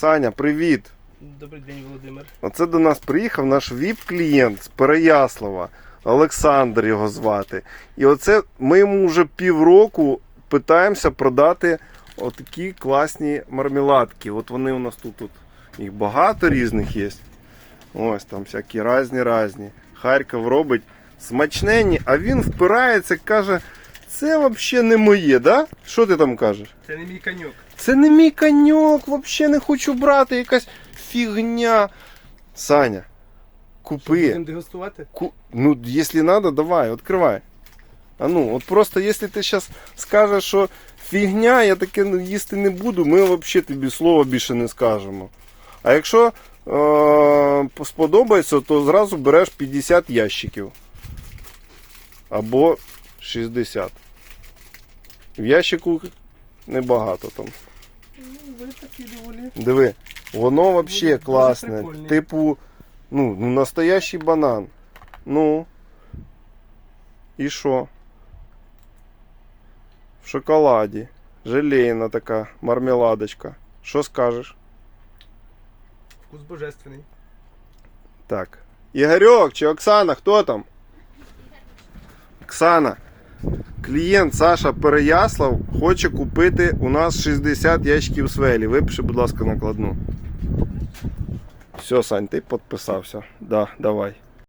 Саня, привіт! Добрий день, Володимир. Оце до нас приїхав наш ВІП-клієнт з Переяслава. Олександр його звати. І оце ми йому вже півроку питаємося продати отакі класні мармеладки. От вони у нас тут, тут їх багато різних є. Ось там всякі різні різні. Харків робить смачненні, а він впирається, каже, це взагалі не моє, да? Що ти там кажеш? Це не мій коньок. Це не мій коньок, взагалі не хочу брати, якась фігня. Саня, купи. Будемо дегустувати? Ку... Ну, якщо треба, давай, відкривай. А ну, от просто якщо ти зараз скажеш, що фігня, я таке ну, їсти не буду, ми взагалі тобі слова більше не скажемо. А якщо е- сподобається, то зразу береш 50 ящиків. Або 60. В ящику небагато там. Ну, ви такі доволі. Диви, воно взагалі класне. прикольне. Типу, ну, ну, настоящий банан. Ну. І що? В шоколаді. Желейна така мармеладочка. Що скажеш? Вкус божественний. Так. Ігорьок чи Оксана, хто там? Оксана. Клієнт Саша Переяслав хоче купити у нас 60 ящиків свелі. Випиши, будь ласка, накладну. Все, Сань, ти підписався. Да, давай.